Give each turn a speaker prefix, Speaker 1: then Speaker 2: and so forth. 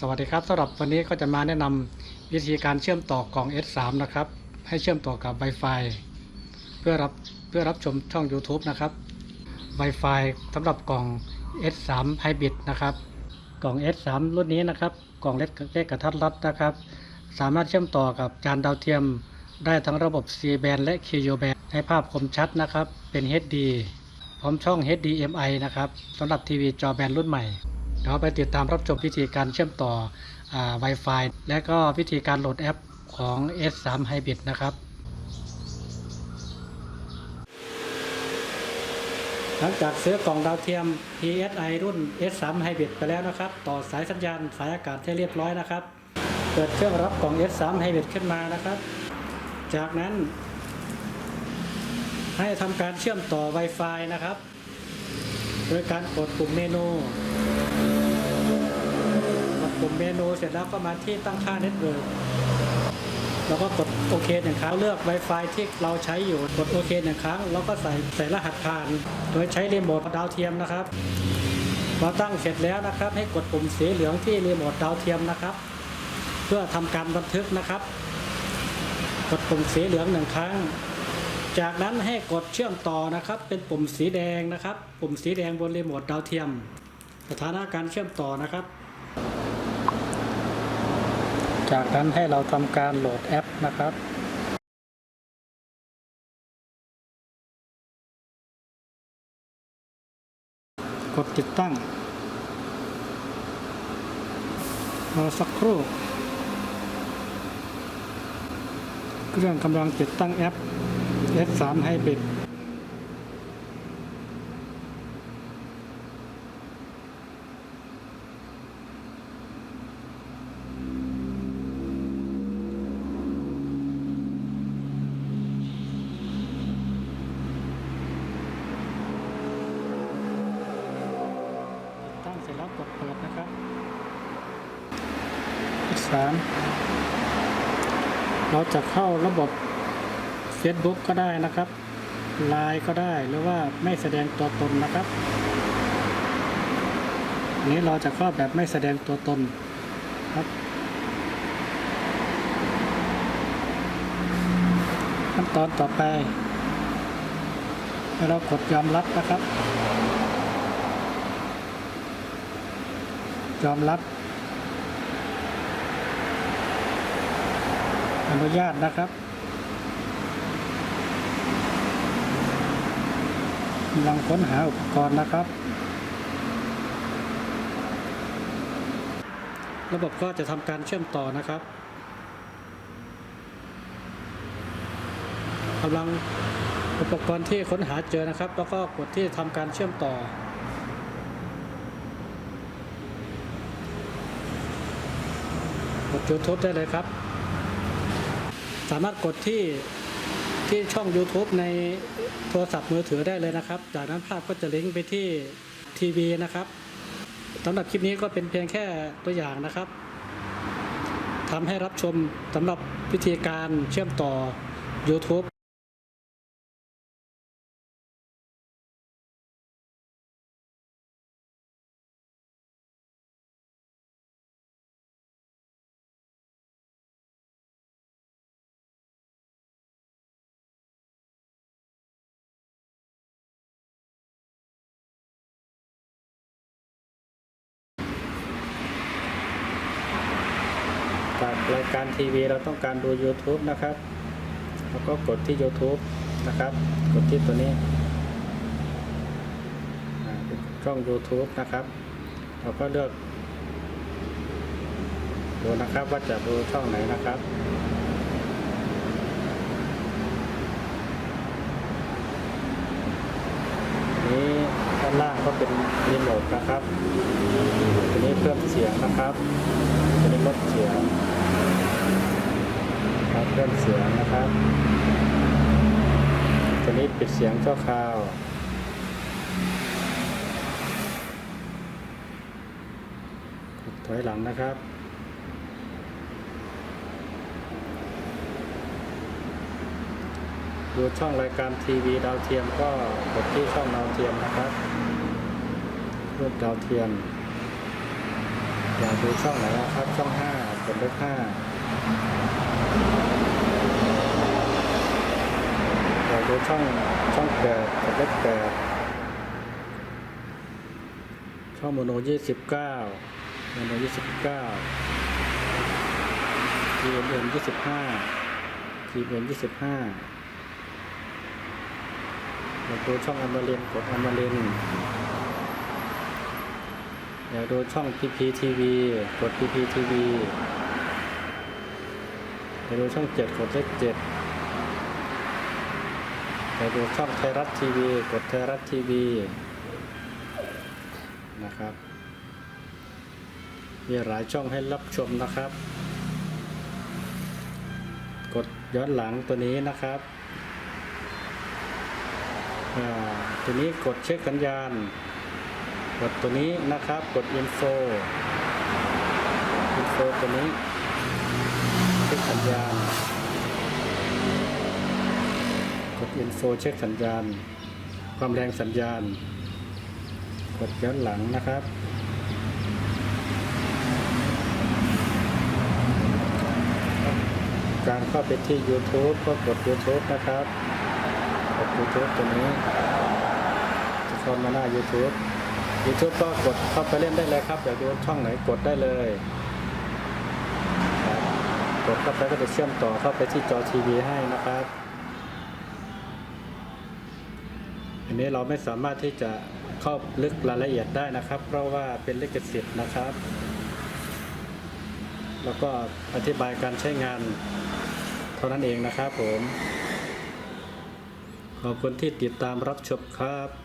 Speaker 1: สวัสดีครับสำหรับวันนี้ก็จะมาแนะนำวิธีการเชื่อมต่อกล่อง S3 นะครับ ให้เชื่อมต่อกับ Wi-Fi เพื่อรับเพื่อรับชมช่อง YouTube นะครับ Wi-Fi สำหรับกล่อง S3 Hybrid นะครับ กล่อง S3 รุ่นนี้นะครับ กล่องเล็กเล็กกระทัดรัดนะครับ สามารถเชื่อมต่อกับจานดาวเทียม ได้ทั้งระบบ C band และ Q band ให้ภาพคมชัดนะครับ เป็น HD พร้อมช่อง HDMI นะครับสำหรับทีวีจอแบนรุ่นใหม่ เดี๋ยวไปติดตามรับชมวิธีการเชื่อมต่ออ Wi-Fi และก็วิธีการโหลดแอปของ S3 Hybrid นะครับ หลังจากซื้อกล่องดาวเทียม PSI รุ่น S3 Hybrid ไปแล้วนะครับ ต่อสายสัญญาณสายอากาศให้เรียบร้อยนะครับ เปิดเครื่องรับกล่อง S3 Hybrid ขึ้นมานะครับ จากนั้น ให้ทำการเชื่อมต่อ Wi-Fi นะครับ โดยการกดปุ่มเมนู ปุ่มเมนูเสร็จแล้วก็มาที่ตั้งค่าเน็ตเวิร์กแล้วก็กดโอเคหนึ่งครั้งเลือก Wi-Fi ที่เราใช้อยู่กดโอเคหนึ่งครั้ง แล้วก็ใส่ใส่รหัสผ่าน โดยใช้รีโมทดาวเทียมนะครับพอตั้งเสร็จแล้วนะครับ ให้กดปุ่มสีเหลืองที่รีโมทดาวเทียมนะครับ เพื่อทำการบันทึกนะครับ กดปุ่มสีเหลืองหนึ่งครั้ง จากนั้นให้กดเชื่อมต่อนะครับ เป็นปุ่มสีแดงนะครับ ปุ่มสีแดงบนรีโมทดาวเทียม สถานะการเชื่อมต่อนะครับ จากนั้นให้เราทำการโหลดแอปนะครับกดติดตั้งรอสักครู่ เครื่องกำลังติดตั้งแอป S3 Hybrid ติดตั้งเสร็จแล้วกดเปิดนะครับ S3 เราจะเข้าระบบ Facebook ก็ได้นะครับ Line ก็ได้หรือว่าไม่แสดงตัวตนนะครับอันนี้เราจะเข้าแบบไม่แสดงตัวตนครับขั้นตอนต่อไปให้เรากดยอมรับนะครับ ยอมรับ อนุญาตนะครับกำลังค้นหาอุปกรณ์นะครับ ระบบก็จะทำการเชื่อมต่อนะครับกำลังอุปกรณ์ที่ค้นหาเจอนะครับ แล้วก็กดที่ทำการเชื่อมต่อกด YouTube ได้เลยครับ สามารถกดที่ที่ช่อง YouTube ในโทรศัพท์มือถือได้เลยนะครับ จากนั้นภาพก็จะลิงก์ไปที่ทีวีนะครับสำหรับคลิปนี้ก็เป็นเพียงแค่ตัวอย่างนะครับทำให้รับชมสำหรับวิธีการเชื่อมต่อ YouTube รายการทีวีเราต้องการดู YouTube นะครับแล้วก็กดที่ YouTube นะครับ กดที่ตัวนี้ช่อง YouTube นะครับเราก็เลือกดูนะครับว่าจะดูช่องไหนนะครับนี้ด้านล่างก็เป็นรีโมทนะครับตัวนี้เพิ่มเสียงนะครับตัวนี้ลดเสียง เพิ่อมเสียงนะครับตอนนี้ปิดเสียงชั่วคราวถอยหลังนะครับดูช่องรายการทีวีดาวเทียมก็กดที่ช่องดาวเทียมนะครับรูปดาวเทียมอยากดูช่องไหนนะครับช่องห้ากดเลขา ช่องช่องแปดกดเลขแปดช่องโมโนยี่สิบเก้าโมโนยี่สิบเก้าทีเอ็มเอ็มยี่สิบห้าทีเอ็มยี่สิบห้าอยากดูช่องอัมรินทร์กดอัมรินทร์อยากดูช่อง PPTV กด PPTV อยากดูช่อง7กดเลข7อยากดูช่องไทยรัฐทีวีกดไทยรัฐทีวีนะครับ มีหลายช่องให้รับชมนะครับ กดย้อนหลังตัวนี้นะครับอ่าตัวนี้กดเช็คสัญญาณ กดตัวนี้นะครับ กด info info ตัวนี้ เช็คสัญญาณ กด info เช็คสัญญาณ ความแรงสัญญาณ กดย้อนหลังนะครับ การเข้าไปที่ YouTube ก็กด YouTube นะครับ กด YouTube ตัวนี้จะเข้ามาหน้า YouTube YouTube ก็กดเข้าไปเล่นได้เลยครับอยากดูช่องไหนกดได้เลย กดเข้าไปก็จะเชื่อมต่อเข้าไปที่จอทีวีให้นะครับ อั นนี้เราไม่สามารถที่จะเข้าลึกรายละเอียดได้นะครับ เพราะว่าเป็นลิขสิทธิ์นะครับ แล้วก็อธิบายการใช้งานเท่านั้นเองนะครับผม ขอบคุณที่ติดตามรับชมครับ